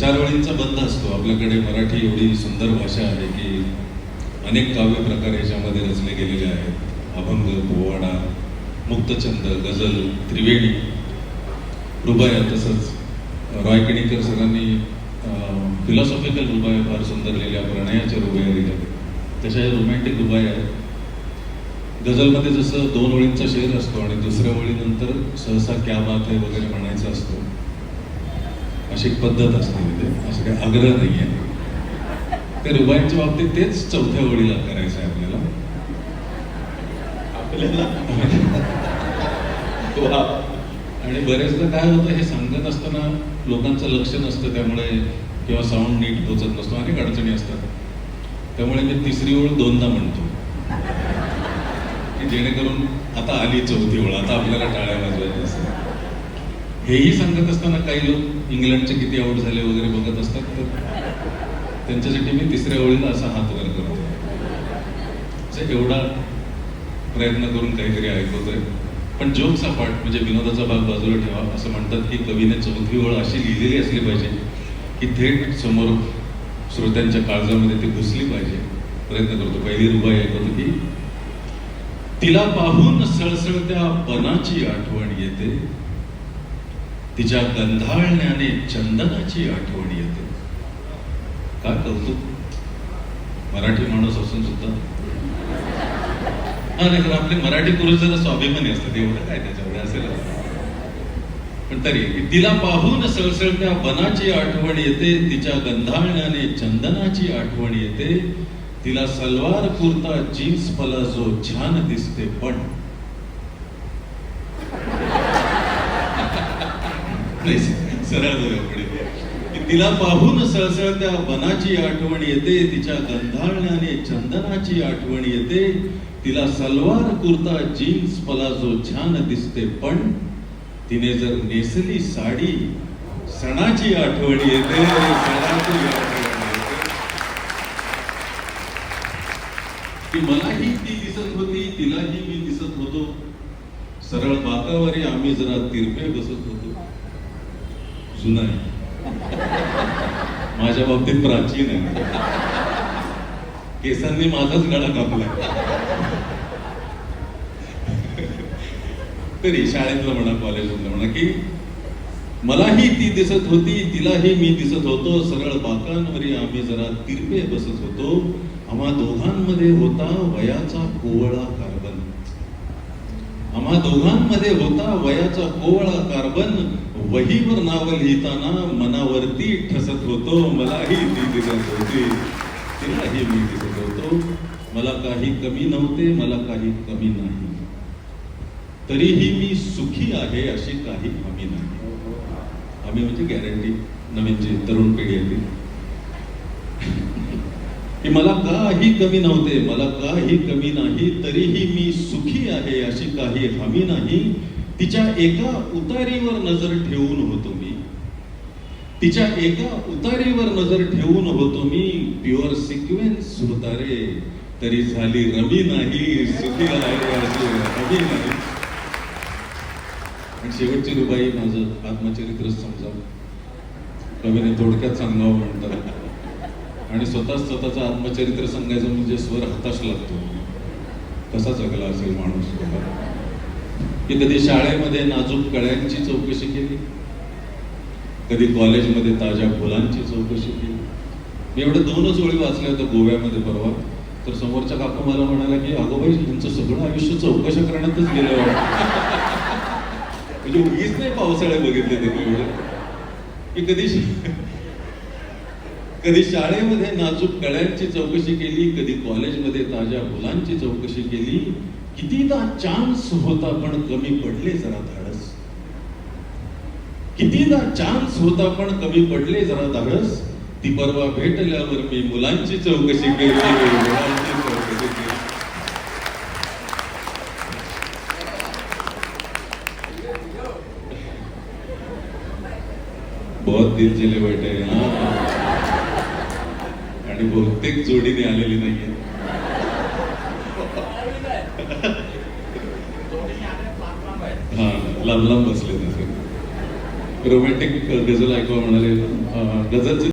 चार वळींचा बंद असतो. आपल्याकडे मराठी एवढी सुंदर भाषा आहे की अनेक काव्य प्रकार याच्यामध्ये रचले गेलेले आहेत. अभंग पोवाडा मुक्तछंद गझल त्रिवेणी रुबाया तसंच रॉय किणीकर सरांनी फिलॉसॉफिकल रुबाया फार सुंदर लिहिल्या प्रणयाच्या रुबाया लिहिल्या. तशा रोमॅन्टिक रुबाया आहेत गझलमध्ये जसं दोन ओळींचा शेर असतो आणि दुसऱ्या ओळीनंतर सहसा क्या बात आहे वगैरे म्हणायचं असतो. अशी एक पद्धत असते ते असं काही आग्रह नाही आहे ते रुबाईंच्या बाबतीत तेच चौथ्या ओळीला करायचं आहे आपल्याला आपल्याला आणि बरेचदा काय होतं हे सांगत असताना लोकांचं लक्ष नसतं त्यामुळे किंवा साऊंड नीट पोचत नसतो. अनेक अडचणी असतात. त्यामुळे मी तिसरी ओळ दोनदा म्हणतो. की जेणेकरून आता आली चौथी ओळ. आता आपल्याला टाळ्या वाजवायच्या असतात. हेही सांगत असताना काही लोक इंग्लंडचे किती आवड झाले वगैरे बघत असतात तर त्यांच्यासाठी मी तिसऱ्या ओळीला असा हात वर करतो म्हणजे एवढा प्रयत्न करून काहीतरी ऐकवतोय पण जोकचा पार्ट म्हणजे विनोदाचा भाग बाजूला ठेवा असं म्हणतात की कवीने चौथी ओळ अशी लिहिलेली असली पाहिजे की थेट समोर श्रोत्यांच्या काळजामध्ये ती घुसली पाहिजे. प्रयत्न करतो. पहिली रुबाई ऐकवतो की तिला पाहून सळसळत्या पनाची आठवण येते. तिच्या गंधाळण्याने चंदनाची आठवण येते. का कौतुक? मराठी माणूस असून सुद्धा. हा नाही आपले मराठी पुरुष जरा स्वाभिमानी असतात एवढं काय त्याच्यामध्ये असेल पण तरी तिला पाहून सळसळत्या वनाची आठवण येते तिच्या गंधाळण्याने चंदनाची आठवण येते. तिला सलवार कुर्ता जीन्स पलाझो छान दिसते पण नाही, सरळ जाऊया तिला पाहून सळसळ त्या वनाची आठवण येते तिच्या गंधाळण्याने चंदनाची आठवण येते. तिला सलवार कुर्ता जीन्स पलाझो छान दिसते पण तिने जर नेसली साडी सणाची आठवण येते सणाची आठवण की मलाही ती दिसत होती तिलाही मी दिसत होतो. सरळ बाकावरी आम्ही जरा तिरपे बसत होतो. जुना आहे माझ्या बाबतीत प्राचीन आहे. केसांनी माझाच गळा कापलाय. तरी शाळेतलं म्हणा कॉलेजमधलं म्हणा की मलाही ती दिसत होती तिलाही मी दिसत होतो सरळ बाकांवरी आम्ही जरा तिरपे बसत होतो. आम्हा दोघांमध्ये होता वयाचा कोवळा कार्बन. आम्हा दोघांमध्ये होता वयाचा कोवळा कार्बन. वहीवर नावं लिहिताना मनावरती ठसत होतो मलाही ती दिसत होती तिलाही मी दिसत होतो मला काही कमी नव्हते मला काही कमी नाही. तरीही मी सुखी आहे अशी काही हमी नाही. हमी म्हणजे गॅरंटी नवीन जी तरुण पिढी आहे की मला काही कमी नव्हते मला काही कमी नाही तरीही मी सुखी आहे अशी काही हमी नाही. तिच्या एका उतारीवर नजर ठेवून होतो मी. तिच्या एका उतारीवर नजर ठेवून होतो मी. प्युअर सिक्वेन्स होता रे तरी झाली रमी नाही सुखी आहे नाही. आणि शेवटची रुबाई माझं आत्मचरित्रच समजा. कवीने थोडक्यात सांगावं म्हणतात. आणि स्वतःच स्वतःचं आत्मचरित्र सांगायचं म्हणजे स्वर हताश लागतो. कसा जगला असेल माणूस. की कधी शाळेमध्ये नाजूक कळ्यांची चौकशी केली? कधी कॉलेजमध्ये ताज्या फुलांची चौकशी केली? मी एवढं दोनच ओळी वाचल्या होत्या गोव्यामध्ये परवा. तर समोरच्या काकू मला म्हणाला की अगोबाई यांचं सगळं आयुष्य चौकशा करण्यातच गेलं म्हणजे उगीच नाही पावसाळ्यात बघितले ते की कधी कधी शाळेमध्ये नाजूक कळ्यांची चौकशी केली कधी कॉलेजमध्ये ताज्या मुलांची चौकशी केली कितीदा चान्स होता पण कमी पडले जरा धाडस. कितीदा चान्स होता पण कमी पडले जरा धाडस. ती परवा भेटल्यावर मी मुलांची चौकशी केली मुलांची चौकशी केली. बहुत दिल जिले बैठे आणि बहुतेक जोडीने आलेली नाहीये. हा लांब लांब बसले तसे रोमॅन्टिक गझल ऐकवा म्हणाले. अं, गझलचे